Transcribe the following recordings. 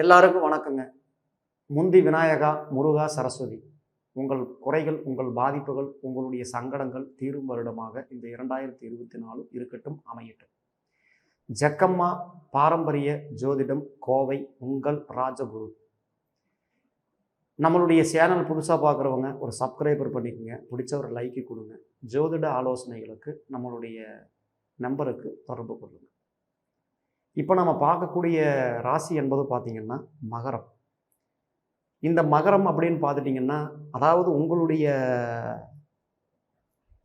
எல்லாருக்கும் வணக்கங்க. முந்தி விநாயகா முருகா சரஸ்வதி. உங்கள் குறைகள் உங்கள் பாதிப்புகள் உங்களுடைய சங்கடங்கள் தீரும் வருடமாக இந்த இரண்டாயிரத்தி இருபத்தி நாலு இருக்கட்டும் அமையட்டும். ஜக்கம்மா பாரம்பரிய ஜோதிடம் கோவை உங்கள் ராஜகுரு. நம்மளுடைய சேனல் புதுசாக பார்க்குறவங்க ஒரு சப்ஸ்கிரைபர் பண்ணிக்கோங்க. பிடிச்ச ஒரு லைக்கு கொடுங்க. ஜோதிட ஆலோசனைகளுக்கு நம்மளுடைய நம்பருக்கு தொடர்பு கொள்ளுங்கள் இப்போ நம்ம பார்க்கக்கூடிய ராசி என்பது பார்த்திங்கன்னா மகரம். இந்த மகரம் அப்படின்னு பார்த்துட்டிங்கன்னா அதாவது உங்களுடைய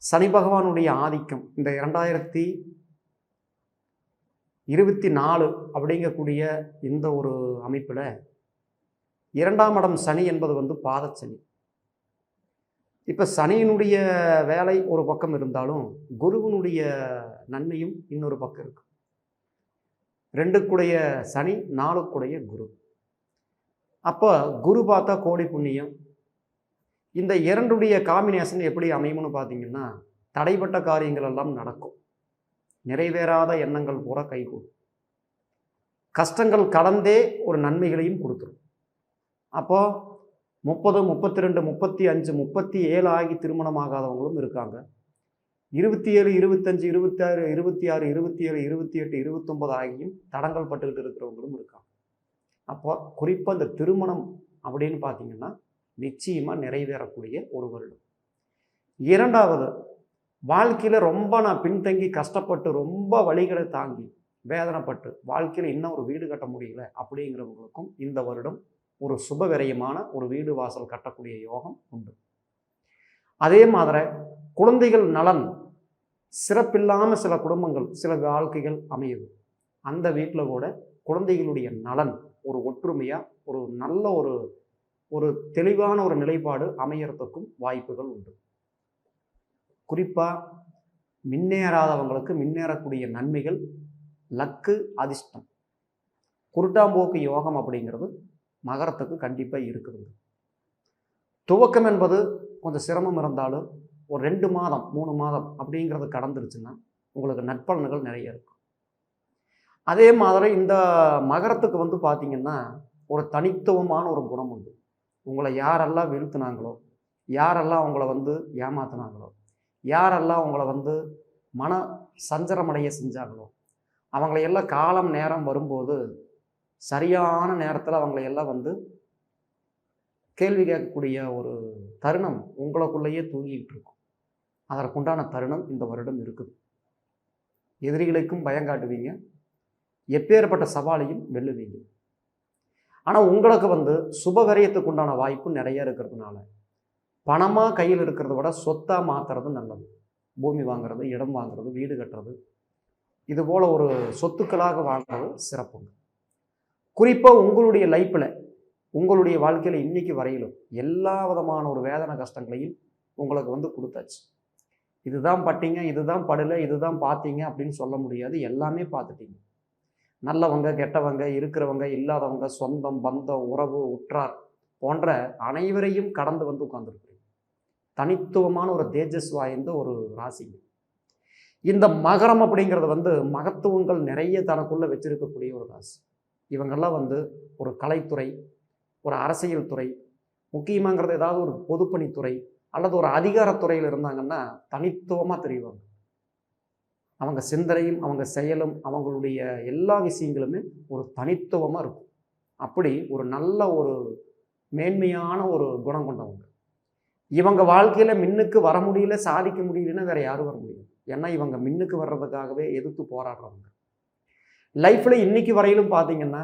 சனி பகவானுடைய ஆதிக்கம் இந்த இரண்டாயிரத்தி இருபத்தி நாலு அப்படிங்கக்கூடிய இந்த ஒரு அமைப்பில் இரண்டாம் இடம் சனி என்பது வந்து பாதச்சனி. இப்போ சனியினுடைய வேலை ஒரு பக்கம் இருந்தாலும் குருவினுடைய நன்மையும் இன்னொரு பக்கம் இருக்குது ரெண்டுக்குடைய சனி நாலுக்குடைய குரு. அப்போ குரு பார்த்தா கோடி புண்ணியம். இந்த இரண்டுடைய காம்பினேஷன் எப்படி அமையும்னு பார்த்தீங்கன்னா தடைப்பட்ட காரியங்கள் எல்லாம் நடக்கும். நிறைவேறாத எண்ணங்கள் பூரா கைகூடும். கஷ்டங்கள் கடந்தே ஒரு நன்மைகளையும் கொடுத்துரும். அப்போ முப்பது முப்பத்தி ரெண்டு முப்பத்தி அஞ்சு முப்பத்தி ஏழு ஆகி திருமணம் ஆகாதவங்களும் இருக்காங்க. இருபத்தி ஏழு இருபத்தஞ்சு இருபத்தாறு இருபத்தி ஆறு இருபத்தி ஏழு இருபத்தி எட்டு இருபத்தொம்பது ஆகியும் தடங்கள் பட்டுக்கிட்டு இருக்கிறவங்களும் இருக்காங்க. அப்போ குறிப்பாக இந்த திருமணம் அப்படின்னு பார்த்தீங்கன்னா நிச்சயமாக நிறைவேறக்கூடிய ஒரு வருடம். இரண்டாவது வாழ்க்கையில் ரொம்ப நான் பின்தங்கி கஷ்டப்பட்டு ரொம்ப வழிகளை தாங்கி வேதனைப்பட்டு வாழ்க்கையில் இன்னும் ஒரு வீடு கட்ட முடியல அப்படிங்கிறவங்களுக்கும் இந்த வருடம் ஒரு சுப விரயமான ஒரு வீடு வாசல் கட்டக்கூடிய யோகம் உண்டு. அதே மாதிரி குழந்தைகள் நலன் சிறப்பில்லாமல் சில குடும்பங்கள் சில வாழ்க்கைகள் அமையுது. அந்த வீட்டில் கூட குழந்தைகளுடைய நலன் ஒரு ஒற்றுமையாக ஒரு நல்ல ஒரு ஒரு தெளிவான ஒரு நிலைப்பாடு அமையறதுக்கும் வாய்ப்புகள் உண்டு. குறிப்பாக மின்னேறாதவங்களுக்கு மின்னேறக்கூடிய நன்மைகள் லக்கு அதிர்ஷ்டம். குருட்டாம்போக்கு யோகம் அப்படிங்கிறது மகரத்துக்கு கண்டிப்பாக இருக்கிறது துவக்கம் என்பது கொஞ்சம் சிரமம் இருந்தாலும் ஒரு ரெண்டு மாதம் மூணு மாதம் அப்படிங்கிறது கடந்துருச்சுன்னா உங்களுக்கு நற்பலன்கள் நிறைய இருக்கும். அதே மாதிரி இந்த மகரத்துக்கு வந்து பார்த்திங்கன்னா ஒரு தனித்துவமான ஒரு குணம் உண்டு. உங்களை யாரெல்லாம் வீழ்த்தினாங்களோ யாரெல்லாம் உங்களை வந்து ஏமாத்தினாங்களோ யாரெல்லாம் உங்களை வந்து மன சஞ்சரமடைய செஞ்சாங்களோ அவங்களையெல்லாம் காலம் நேரம் வரும்போது சரியான நேரத்தில் அவங்களையெல்லாம் வந்து கேள்வி கேட்கக்கூடிய ஒரு தருணம் உங்களுக்குள்ளேயே தூங்கிக்கிட்டு இருக்கும் அதற்குண்டான தருணம் இந்த வருடம் இருக்குது. எதிரிகளுக்கும் பயம் காட்டுவீங்க. எப்பேற்பட்ட சவாலையும் வெல்லுவீங்க. ஆனால் உங்களுக்கு வந்து சுபவரியத்துக்கு உண்டான வாய்ப்பு நிறைய இருக்கிறதுனால பணமாக கையில் இருக்கிறத விட சொத்தாக மாற்றுறது நல்லது. பூமி வாங்குறது இடம் வாங்குறது வீடு கட்டுறது. இது போல் ஒரு சொத்துக்களாக வாங்குறது சிறப்புங்க. குறிப்பாக உங்களுடைய லைஃப்பில் உங்களுடைய வாழ்க்கையில் இன்னைக்கு வரையிலும் எல்லா விதமான ஒரு வேதனை கஷ்டங்களையும் உங்களுக்கு வந்து கொடுத்தாச்சு. இதுதான் பட்டீங்க இதுதான் படலை இதுதான் பார்த்தீங்க அப்படின்னு சொல்ல முடியாது. எல்லாமே பார்த்துட்டீங்க. நல்லவங்க கெட்டவங்க இருக்கிறவங்க இல்லாதவங்க சொந்தம் பந்தம் உறவு உற்றார் போன்ற அனைவரையும் கடந்து வந்து உட்கார்ந்துருக்குறீங்க. தனித்துவமான ஒரு தேஜஸ் வாய்ந்த ஒரு ராசிங்க இந்த மகரம் அப்படிங்கிறது வந்து மகத்துவங்கள் நிறைய தனக்குள்ளே வச்சிருக்கக்கூடிய ஒரு ராசி. இவங்கெல்லாம் வந்து ஒரு கலைத்துறை ஒரு அரசியல் துறை முக்கியமாங்கிறது ஏதாவது ஒரு பொதுப்பணித்துறை அல்லது ஒரு அதிகாரத்துறையில் இருந்தாங்கன்னா தனித்துவமாக தெரிவாங்க. அவங்க சிந்தனையும் அவங்க செயலும் அவங்களுடைய எல்லா விஷயங்களுமே ஒரு தனித்துவமாக இருக்கும். அப்படி ஒரு நல்ல ஒரு மேன்மையான ஒரு குணம் கொண்டவங்க. இவங்க வாழ்க்கையில் மின்னுக்கு வர முடியல சாதிக்க முடியலன்னா வேறு யாரும் வர முடியும் ஏன்னா இவங்க மின்னுக்கு வர்றதுக்காகவே எதிர்த்து போராடுறவங்க. லைஃப்பில் இன்றைக்கி வரையிலும் பார்த்தீங்கன்னா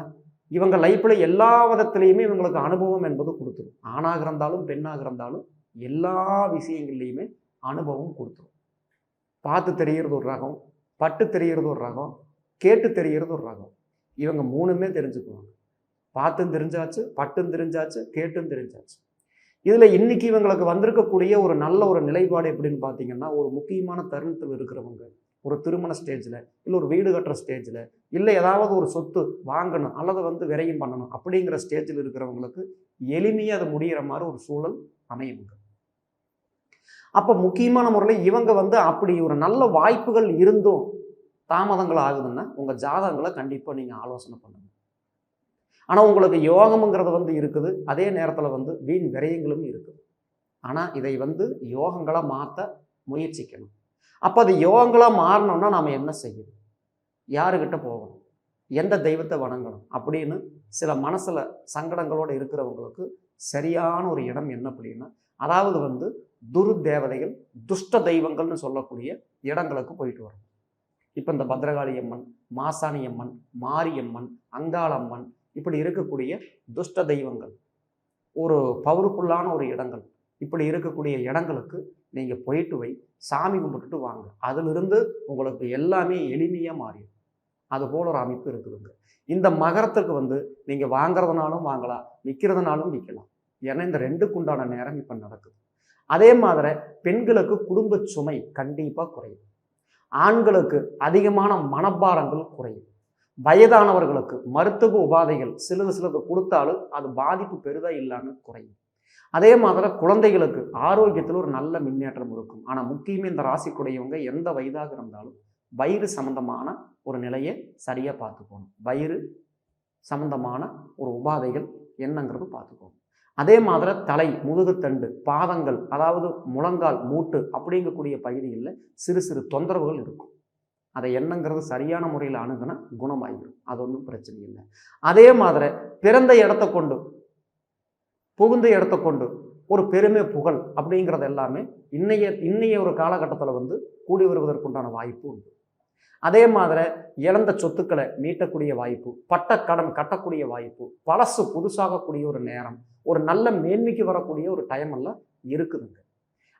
இவங்க லைஃப்பில் எல்லா விதத்துலேயுமே இவங்களுக்கு அனுபவம் என்பது கொடுத்துரும். ஆணாக இருந்தாலும் பெண்ணாக இருந்தாலும் எல்லா விஷயங்கள்லையுமே அனுபவம் கொடுத்துரும். பார்த்து தெரிகிறது ஒரு ரகம் பட்டு தெரிகிறது ஒரு ரகம் கேட்டு தெரிகிறது ஒரு ரகம். இவங்க மூணுமே தெரிஞ்சுக்குவாங்க. பார்த்தும் தெரிஞ்சாச்சு பட்டும் தெரிஞ்சாச்சு கேட்டும் தெரிஞ்சாச்சு. இதில் இன்னைக்கு இவங்களுக்கு வந்திருக்கக்கூடிய ஒரு நல்ல ஒரு நிலைப்பாடு எப்படின்னு பார்த்தீங்கன்னா ஒரு முக்கியமான தருணத்தில் இருக்கிறவங்க ஒரு திருமண ஸ்டேஜில் இல்லை ஒரு வீடு கட்டுற ஸ்டேஜில் இல்லை ஏதாவது ஒரு சொத்து வாங்கணும் அல்லது வந்து விரையும் பண்ணணும் அப்படிங்கிற ஸ்டேஜில் இருக்கிறவங்களுக்கு எளிமையாக அது முடிகிற மாதிரி ஒரு சூழல் அமையுங்க. அப்போ முக்கியமான முறையில் இவங்க வந்து அப்படி ஒரு நல்ல வாய்ப்புகள் இருந்தும் தாமதங்கள் ஆகுதுன்னா உங்கள் ஜாதகங்களை கண்டிப்பாக நீங்கள் ஆலோசனை பண்ணுங்கள் ஆனால் உங்களுக்கு யோகம்ங்கிறது வந்து இருக்குது அதே நேரத்தில் வந்து வீண் விரயங்களும் இருக்குது. ஆனால் இதை வந்து யோகங்களை மாற்ற முயற்சிக்கணும். அப்போ அது யோகங்களாக மாறணும்னா நாம் என்ன செய்யணும்? யாருக்கிட்ட போகணும்? எந்த தெய்வத்தை வணங்கணும்? அப்படின்னு சில மனசில் சங்கடங்களோடு இருக்கிறவங்களுக்கு சரியான ஒரு இடம் என்ன அப்படின்னா அதாவது வந்து துரு தேவதைகள் துஷ்ட தெய்வங்கள்னு சொல்லக்கூடிய இடங்களுக்கு போயிட்டு வரும். இப்போ இந்த பத்ரகாளி அம்மன் மாசாணி அம்மன் மாரியம்மன் அங்காளம்மன் இப்படி இருக்கக்கூடிய துஷ்ட தெய்வங்கள் ஒரு பவர்ஃபுல்லான ஒரு இடங்கள் இப்படி இருக்கக்கூடிய இடங்களுக்கு நீங்கள் போயிட்டு போய் சாமி கும்பிட்டுட்டு வாங்க. அதிலிருந்து உங்களுக்கு எல்லாமே எளிமையாக மாறிடும். அது போல ஒரு அமைப்பு இருக்குதுங்க. இந்த மகரத்துக்கு வந்து நீங்கள் வாங்குறதுனாலும் வாங்கலாம் விற்கிறதுனாலும் விற்கலாம் ஏன்னா இந்த ரெண்டுக்குண்டான நேரம் இப்போ நடக்குது. அதே மாதிரி பெண்களுக்கு குடும்ப சுமை கண்டிப்பாக குறையும். ஆண்களுக்கு அதிகமான மனப்பாரங்கள் குறையும். வயதானவர்களுக்கு மருத்துவ உபாதைகள் சிலது சிலது கொடுத்தாலும் அது பாதிப்பு பெரிதாக இல்லாமல் குறையும். அதே மாதிரி குழந்தைகளுக்கு ஆரோக்கியத்தில் ஒரு நல்ல முன்னேற்றம் இருக்கும். ஆனால் முக்கியமே இந்த ராசிக்குடையவங்க எந்த வயதாக இருந்தாலும் வயிறு சம்பந்தமான ஒரு நிலையை சரியாக பார்த்துக்கணும். வயிறு சம்பந்தமான ஒரு உபாதைகள் என்னங்கிறது பார்த்துக்கணும். அதே மாதிரி தலை முதுகுத்தண்டு பாதங்கள் அதாவது முழங்கால் மூட்டு அப்படிங்கக்கூடிய பகுதிகளில் சிறு சிறு தொந்தரவுகள் இருக்கும். அதை என்னங்கிறது சரியான முறையில் அணுகுனா குணமாகிடும் அது ஒன்றும் பிரச்சனை இல்லை. அதே மாதிரி பிறந்த இடத்த கொண்டு புகுந்த இடத்த கொண்டு ஒரு பெருமை புகழ் அப்படிங்கிறது எல்லாமே இன்னைய இன்னைய ஒரு காலகட்டத்தில் வந்து கூடி வருவதற்குண்டான வாய்ப்பு உண்டு. அதே மாதிரி இழந்த சொத்துக்களை மீட்டக்கூடிய வாய்ப்பு பட்ட கடன் கட்டக்கூடிய வாய்ப்பு பழசு புதுசாகக்கூடிய ஒரு நேரம் ஒரு நல்ல மேன்மைக்கு வரக்கூடிய ஒரு டைம் எல்லாம் இருக்குதுங்க.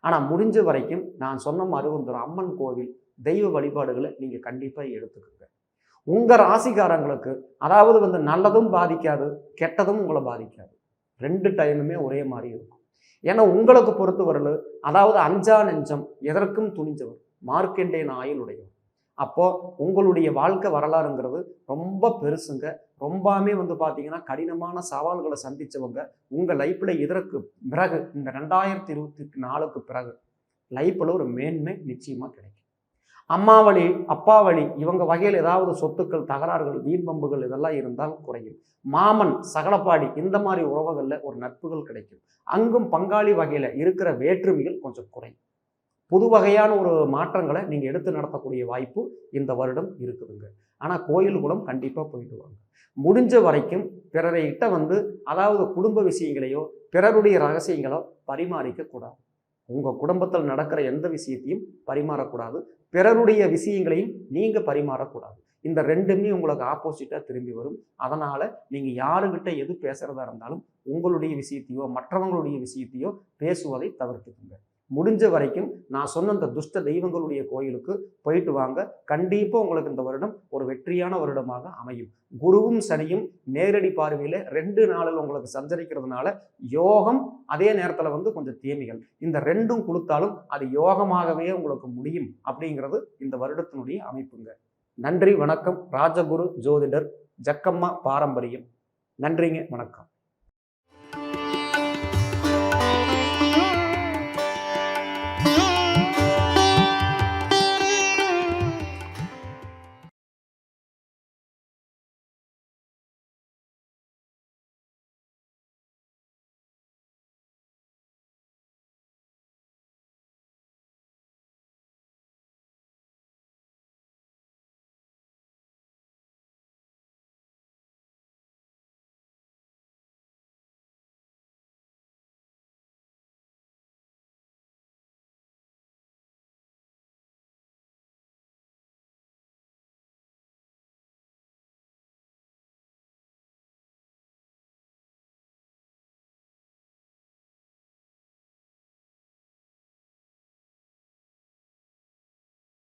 ஆனால் முடிஞ்ச வரைக்கும் நான் சொன்ன மாதிரி வந்து அம்மன் கோவில் தெய்வ வழிபாடுகளை நீங்கள் கண்டிப்பாக எடுத்துக்கோங்க. உங்கள் ராசிக்காரங்களுக்கு அதாவது வந்து நல்லதும் பாதிக்காது கெட்டதும் உங்களை பாதிக்காது. ரெண்டு டைமுமே ஒரே மாதிரி இருக்கும். ஏன்னா உங்களுக்கு பொறுத்தவரையில் அதாவது அஞ்சா நெஞ்சம் எதற்கும் துணிஞ்சவர் மார்க்கெண்டேன் ஆயுள் உடையவர் உங்களுடைய வாழ்க்கை வரலாறுங்கிறது ரொம்ப பெருசுங்க. ரொம்பவுமே வந்து பார்த்தீங்கன்னா கடினமான சவால்களை சந்தித்தவங்க உங்கள் லைஃப்பில் இதற்கு பிறகு இந்த ரெண்டாயிரத்தி இருபத்தி நாலுக்கு பிறகு லைஃப்பில் ஒரு மேன்மை நிச்சயமாக கிடைக்கும். அம்மா வழி அப்பா வழி இவங்க வகையில் ஏதாவது சொத்துக்கள் தகராறுகள் வீண்பம்புகள் இதெல்லாம் இருந்தால் குறையும். மாமன் சகலப்பாடி இந்த மாதிரி உறவுகளில் ஒரு நட்புகள் கிடைக்கும். அங்கும் பங்காளி வகையில் இருக்கிற வேற்றுமைகள் கொஞ்சம் குறையும். புது வகையான ஒரு மாற்றங்களை நீங்கள் எடுத்து நடத்தக்கூடிய வாய்ப்பு இந்த வருடம் இருக்குதுங்க. ஆனால் கோயில் குளம் கண்டிப்பாக போயிட்டு வாங்க முடிஞ்ச வரைக்கும் பிறரை பிறரைகிட்ட வந்து அதாவது குடும்ப விஷயங்களையோ பிறருடைய ரகசியங்களோ பரிமாறிக்க கூடாது உங்கள் குடும்பத்தில் நடக்கிற எந்த விஷயத்தையும் பரிமாறக்கூடாது. பிறருடைய விஷயங்களையும் நீங்கள் பரிமாறக்கூடாது. இந்த ரெண்டுமே உங்களுக்கு ஆப்போசிட்டாக திரும்பி வரும். அதனால் நீங்கள் யாருக்கிட்ட எது பேசுகிறதா இருந்தாலும் உங்களுடைய விஷயத்தையோ மற்றவங்களுடைய விஷயத்தையோ பேசுவதை தவிர்த்துக்குங்க. முடிஞ்ச வரைக்கும் நான் சொன்ன அந்த துஷ்ட தெய்வங்களுடைய கோயிலுக்கு போயிட்டு வாங்க. கண்டிப்பாக உங்களுக்கு இந்த வருடம் ஒரு வெற்றியான வருடமாக அமையும். குருவும் சனியும் நேரடி பார்வையில் ரெண்டு நாளில் உங்களுக்கு சஞ்சரிக்கிறதுனால யோகம் அதே நேரத்தில் வந்து கொஞ்சம் தீமைகள். இந்த ரெண்டும் கொடுத்தாலும் அது யோகமாகவே உங்களுக்கு முடியும் அப்படிங்கிறது இந்த வருடத்தினுடைய அமைப்புங்க. நன்றி வணக்கம். ராஜகுரு ஜோதிடர் ஜக்கம்மா பாரம்பரியம். நன்றிங்க வணக்கம்.